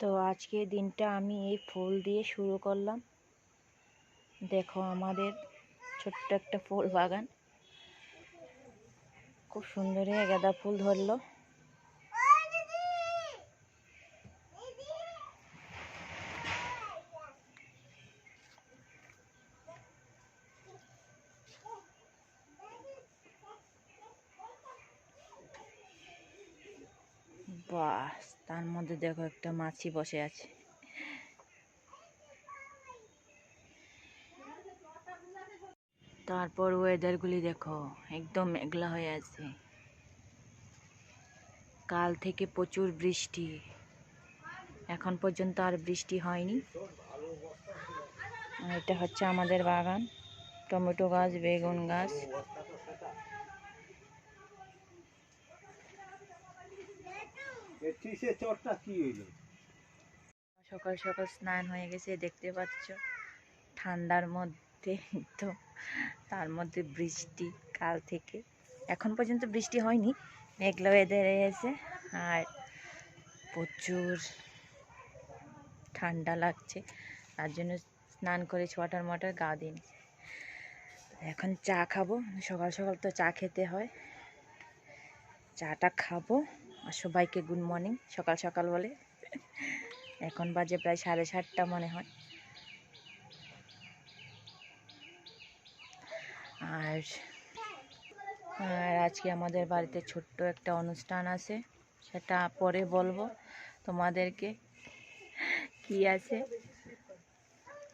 তো আজকে দিনটা আমি এই ফুল দিয়ে শুরু করলাম। দেখো আমাদের ছোট্ট একটা ফুল বাগান। খুব সুন্দর গাঁদা ফুল ধরলো বাস তার মধ্যে দেখো একটা মাছি বসে আছে। তারপর ওয়েদারগুলি দেখো, একদম মেঘলা হয়ে আছে। কাল থেকে প্রচুর বৃষ্টি। এখন পর্যন্ত আর বৃষ্টি হয়নি। এটা হচ্ছে আমাদের বাগান, টমেটো গাছ, বেগুন গাছ। সকাল সকাল স্নান হয়ে গেছে, দেখতে পাচ্ছ। ঠান্ডার মধ্যে তো, তার মধ্যে বৃষ্টি কাল থেকে। এখন পর্যন্ত বৃষ্টি হয়নি, মেঘলা ওয়েদার এসে আর প্রচুর ঠান্ডা লাগছে। তার জন্য স্নান করে ছোয়াটার মটার গা দিন এখন চা খাব, সকাল সকাল তো চা খেতে হয়। চাটা খাব। আর সবাইকে গুড মর্নিং সকাল সকাল বলে। এখন বাজে প্রায় সাড়ে সাতটা মনে হয়। আর আর আজকে আমাদের বাড়িতে ছোট্ট একটা অনুষ্ঠান আছে, সেটা পরে বলব তোমাদেরকে। কি আছে?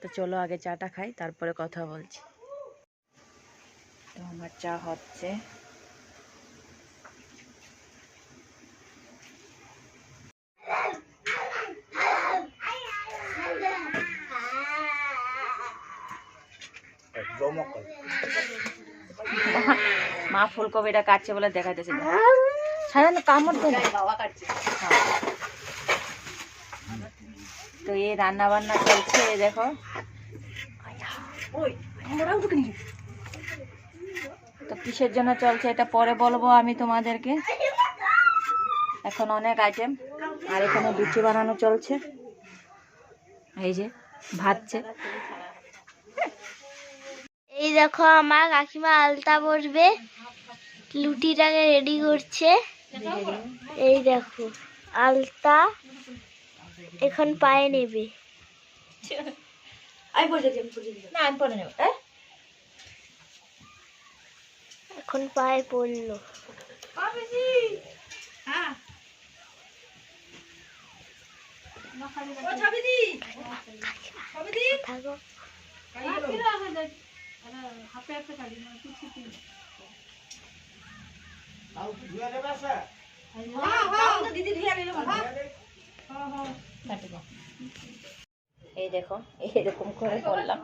তো চলো আগে চাটা খাই, তারপরে কথা বলছি। তো আমার চা হচ্ছে। মা ফুলকপিটা কাটছে বলে দেখাইতেছে। সাধারণ কামড় দেয়। হ্যাঁ। তো এই রান্না বান্না চলছে এই দেখো। তো কিসের জন্য চলছে এটা পরে বলব আমি তোমাদেরকে। এখন অনেক আইটেম আর এখানে লুচি বানানো চলছে। এই যে ভাজছে এই দেখো আমার কাকিমা আলতা বসবে। লুটিটাকে রেডি করছে। এই দেখো আলতা এখন পায়ে নেবে। না। আমি পরে নেব এখন পায়ে পড়ল থাকো এই দেখো এরকম করে করলাম।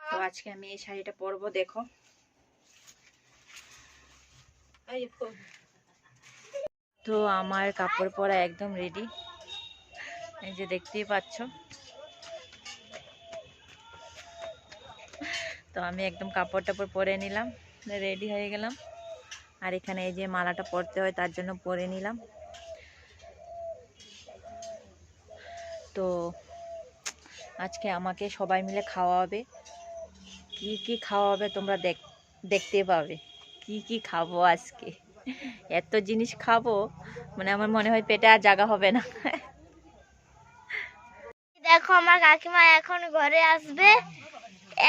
তো আজকে আমি এই শাড়িটা পরবো দেখো। তো আমার কাপড় পরা একদম রেডি এই যে দেখতেই পাচ্ছ। তো আমি একদম কাপড় টাপড় পরে নিলাম, রেডি হয়ে গেলাম। আর এখানে এই যে মালাটা পরতে হয়, তার জন্য পরে নিলাম। তো আজকে আমাকে সবাই মিলে খাওয়াবে। কি কি খাওয়াবে তোমরা দেখ, দেখতে পাবে। কি কি খাব আজকে? এত জিনিস খাব মানে আমার মনে হয় পেটে আর জায়গা হবে না। দেখো আমার কাকিমা এখন ঘরে আসবে।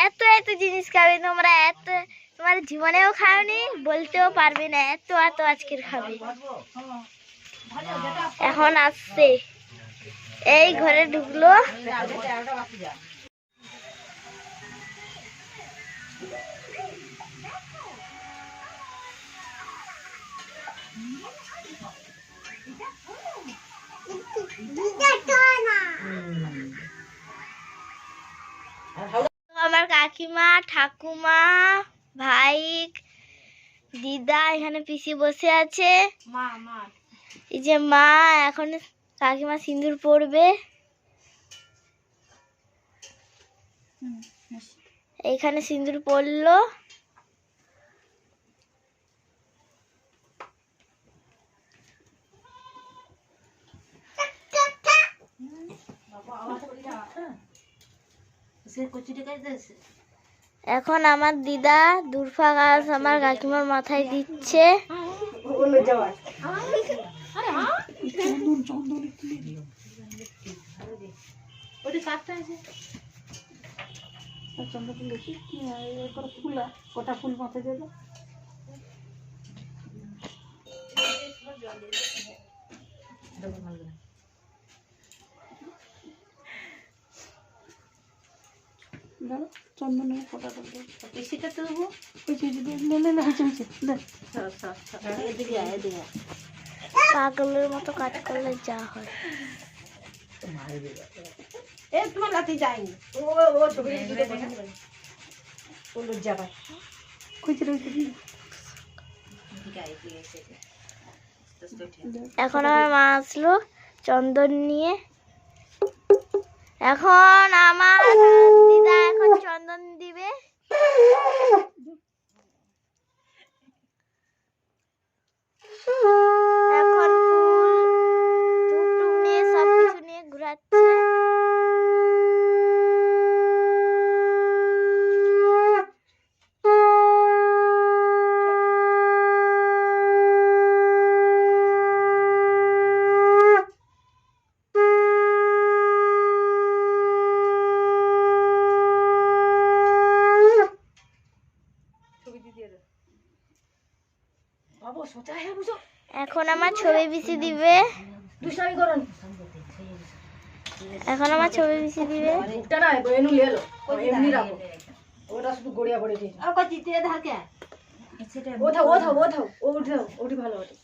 এত এত জিনিস খাবে তোমরা, এত। তোমার জীবনেও খাওনি, বলতেও পারবে না, এত এত আজকের খাবে। এখন আসছে। এই ঘরে ঢুকলো। কাকিমা ঠাকুমা ভাই দিদা এখানে পিসি বসে আছে। এই যে মা এখন কাকিমা সিঁদুর পড়বে এইখানে সিঁদুর পড়ল সে কাজ এখন আমার দিদা দুর্ফা গাছ আমার কাকিমার মাথায় দিচ্ছে। ফুল মাথায় চন্দনের দেবো এদিকে আয়, এদিকে পাগলের মতো কাজ করলে যা হয়। এ তোমার লাতি যায়নি ও ও ছবি ও লজ্জা পায়। আয়। এখন আমার মা আসলো চন্দন নিয়ে। এখন আমার দিদা এখন চন্দন দিবে এখন ফুল ধূপ টুপ নিয়ে সব কিছু নিয়ে ঘুরাচ্ছে বাবু সোচা হে বুঝো এখন আমার ছবি বিছি দিবে এখন আমার ছবি বিছি দিবে ওটা শুধু গড়িয়া পড়ে দিয়েছে আর কই দিতে ধাকে সেটা ও থাও ও থাও ও থাও ও উঠে ওটি ভালো ওটি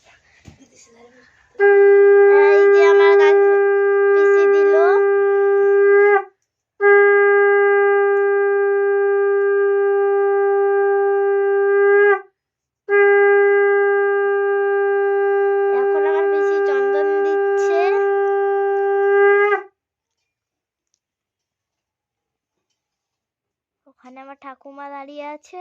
এই যে আমার গাছ পিসি দিল এখন আমার পিসি চন্দন দিচ্ছে ওখানে আমার ঠাকুমা দাঁড়িয়ে আছে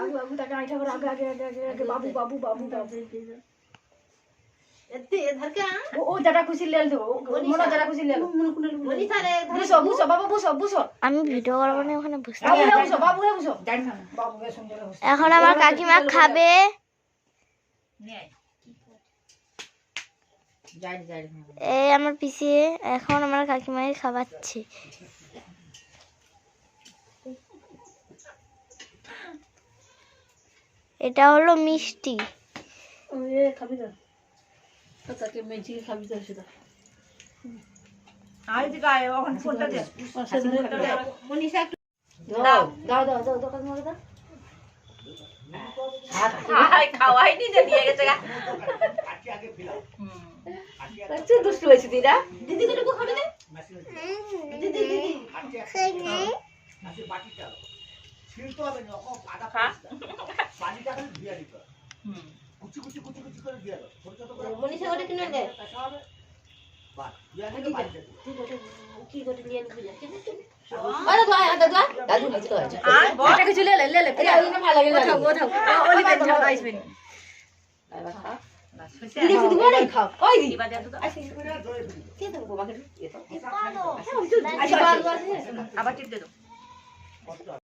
আগু আগু তাকে আইঠা করে আগে আগে আগে আগে আগে বাবু বাবু বাবু বাবু এতে ধারকে ও ও যাটা খুশি লে দেবো মনে যাটা খুশি লে তারে বুঝো বুঝো বাবু বুঝো বুঝো আমি ভিডিও করব না ওখানে বুঝতে বাবু বুঝো বাবু হে বুঝো বাবু হে সুন্দর এখন আমার কাকিমা খাবে। এই আমার পিসি এখন আমার কাকিমাকে খাওয়াচ্ছে। এটা হলো মিষ্টি। খাবি না তো তাকে মেজি খাবি তো সেটা। আয় দিকে আয় ওখানে ফোনটা দে। পাশে ধরে মনীষা একটু দাও দাও দাও দাও দোকান মরে দাও আয় খাওয়াইনি যে দিয়ে গেছে গা আচ্ছা দুষ্টু হয়েছে দিদা দিদি কটুকু খাবে না দিদি দিদি মনীষা ওটা কিনে দে। কি করে নিয়ে নিবি যা আরে দোয়া আরে দোয়া দাদু নিচে তো আছে আর এটা কিছু লে লে লে লে এটা ওই ভালো লাগে ওঠাও ওঠাও ওলি বেন যাও আইসবেন দিদি শুধু বড় খাও ওই দিদি কে দেবো বাবাকে এ তো আবার টিপ দে দাও চল আচ্ছা চল একটু দে দাও একটু চন্দন দে দাও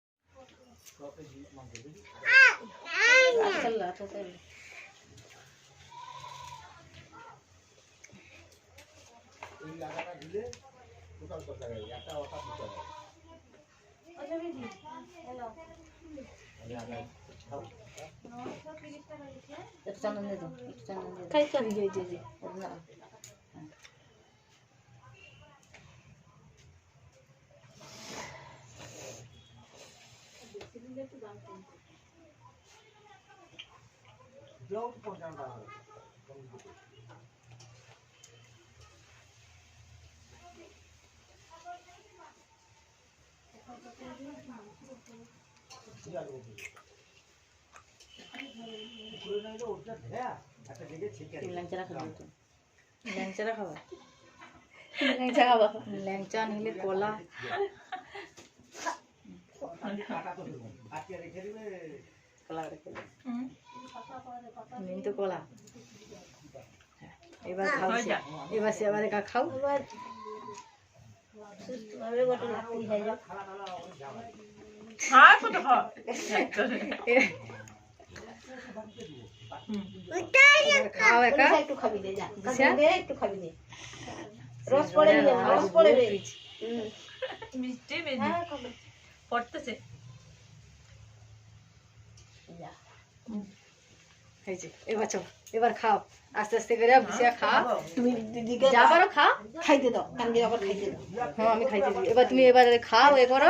খাই খাবি যাই যাই ब्लाउज पहुंचाना ল্যাংচারা খাবা ল্যাংচারা খাবা ল্যাংচা নিলে কলা তো কলা। হ্যাঁ, এবার খাও এবার সে খাও। হয়ে খাও। একা। একটু খাবি দে যা। একটু খাবি দে। রস পড়ে রস পড়ে মিষ্টি হ্যাঁ পড়তেছে। এই যে, এবার চল, এবার খাও। আস্তে আস্তে করে খাও। তুমি যা হ্যাঁ এবার তুমি এবার খাও, এ করো।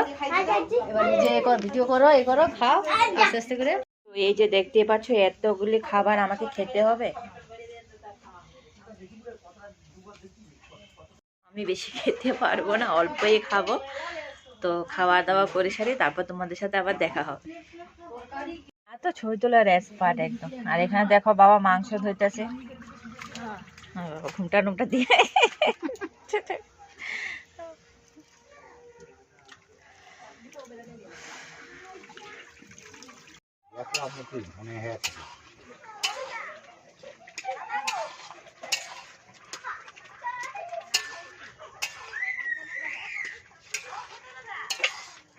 এবার করো এ করো, খাও। আস্তে আস্তে করে। এই যে দেখতে পাচ্ছ, এতগুলি খাবার আমাকে খেতে হবে। আমি বেশি খেতে পারব না, অল্পই খাব। তো খাওয়া দাওয়া করে সারি, তারপর তোমাদের সাথে আবার দেখা হবে। এত ছবি তোলার এক্সপার্ট একদম। আর এখানে দেখো বাবা মাংস ধুইতেছে হ্যাঁ, ঘুমটা টুমটা দিয়ে।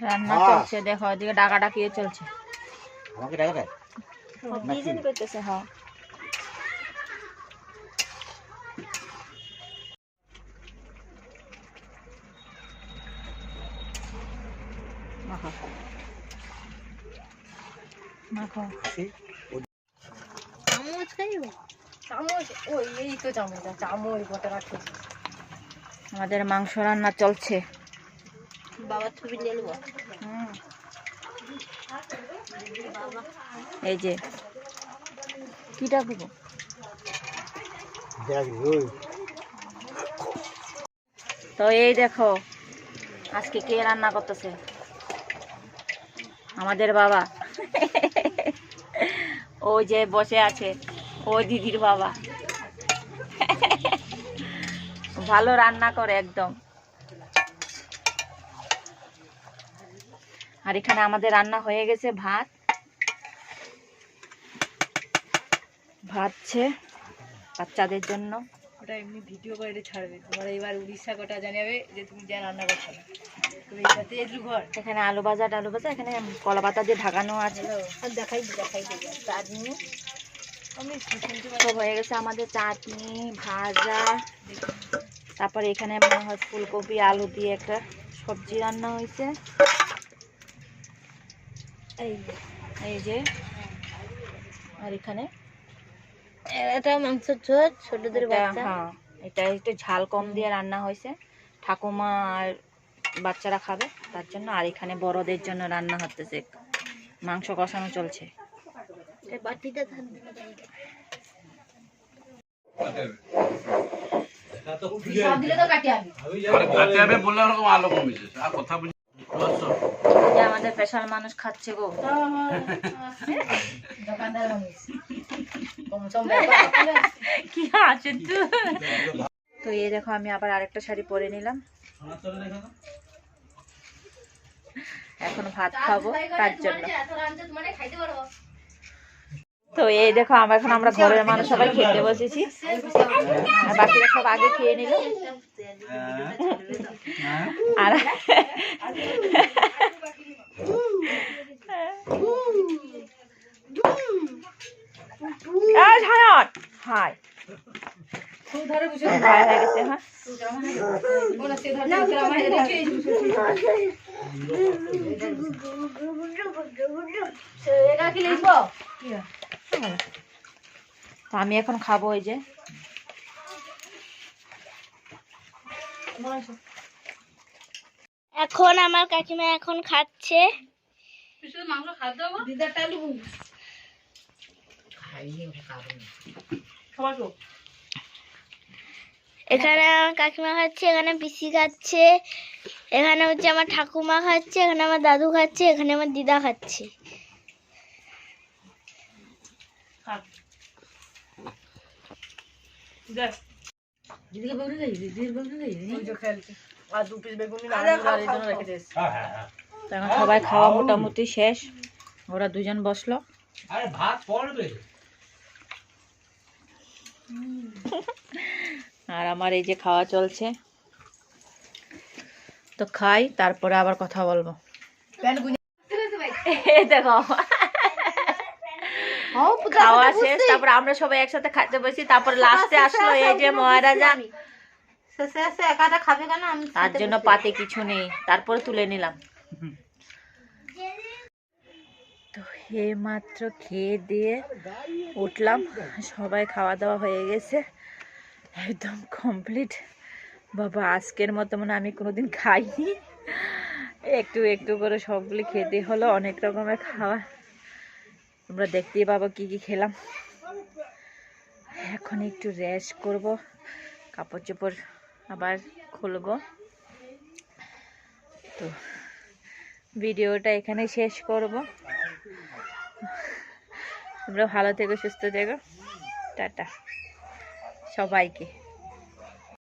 রান্না চলছে দেখো ওইদিকে ডাকা ডাকিয়ে চলছে। আমাকে টাকা দেয়। করতেছে হ্যাঁ। মাখো। মাখো। চামচ ওই এই তো চামচ চামচ গোটা রাখি। আমাদের মাংস রান্না চলছে। বাবার ছবি নিয়ে নেব। হুম। এই যে। কি ডাকবো তো এই দেখো আজকে কে রান্না করতেছে? আমাদের বাবা। ও যে বসে আছে ও দিদির বাবা। ভালো রান্না করে একদম। আর এখানে আমাদের রান্না হয়ে গেছে ভাত। ভাতছে বাচ্চাদের জন্য। ওটা এমনি ভিডিও করে ছাড়বে। তোমার এবার উড়িষ্যা গোটা জানাবে যে তুমি যা রান্না করছ। না এখানে আলু ভাজা টালু ভাজা এখানে কলা পাতা দিয়ে ঢাকানো আছে। দেখাই দেখাই চাটনি। সব হয়ে গেছে আমাদের চাটনি ভাজা। তারপরে এখানে মনে হয় ফুলকপি আলু দিয়ে একটা সবজি রান্না হয়েছে। এই যে এই যে। আর এখানে? এটা মাংসের ঝোল ছোটদের বাচ্চা। হ্যাঁ এটা একটু ঝাল কম দিয়ে রান্না হয়েছে। ঠাকুমা আর বাচ্চারা খাবে তার জন্য। আর এখানে বড়দের জন্য রান্না হতেছে। মাংস কষানো চলছে। এই বাটিটা সব দিলে তো আলো কমেছে আর কথা আমাদের স্পেশাল মানুষ খাচ্ছে গো। দোকানদার মানুষ কি আছে তো? এই দেখো আমি আবার আরেকটা শাড়ি পরে নিলাম। এখন ভাত খাব তার জন্য। তো এই দেখো আমরা এখন আমরা ঘরের মানুষ সবাই খেতে বসেছি। আর বাকিরা সব আগে খেয়ে নিল। আর এই সায়ন আমি এখন খাব ওই যে। এখন আমার কাকিমা এখন খাচ্ছে। পিছনে মাংস খাওয়া দাও টালু এখানে আমার কাকিমা খাচ্ছে এখানে পিসি খাচ্ছে এখানে হচ্ছে আমার ঠাকুমা খাচ্ছে এখানে আমার দাদু খাচ্ছে এখানে আমার দিদা খাচ্ছে। দিদিকে দিদির আর দু পিস বেগুন রেখে হ্যাঁ হ্যাঁ।, হ্যাঁ। এখন সবাই খাওয়া মোটামুটি শেষ। ওরা দুজন বসল। আরে ভাত পড়বে আর আমার এই যে খাওয়া চলছে। তো খাই তারপরে আবার কথা বলব। দেখো। খাওয়া শেষ তারপর আমরা সবাই একসাথে খাইতে বসি তারপর লাস্টে আসলো এই যে মহারাজা। শেষে শেষে একাটা খাবে কেন? তার জন্য পাতে কিছু নেই তারপরে তুলে নিলাম। তো এই মাত্র খেয়ে দিয়ে উঠলাম। সবাই খাওয়া দাওয়া হয়ে গেছে। একদম কমপ্লিট বাবা, আজকের মতো মানে আমি কোনোদিন খাইনি। একটু একটু করে সবগুলি খেতে হলো, অনেক রকমের খাওয়া। তোমরা দেখতেই পাবো কি কি খেলাম। এখন একটু রেস্ট করব। কাপড় চোপড় আবার খুলবো। তো ভিডিওটা এখানে শেষ করব। তোমরা ভালো থেকো সুস্থ থেকো। টাটা। সবাইকে।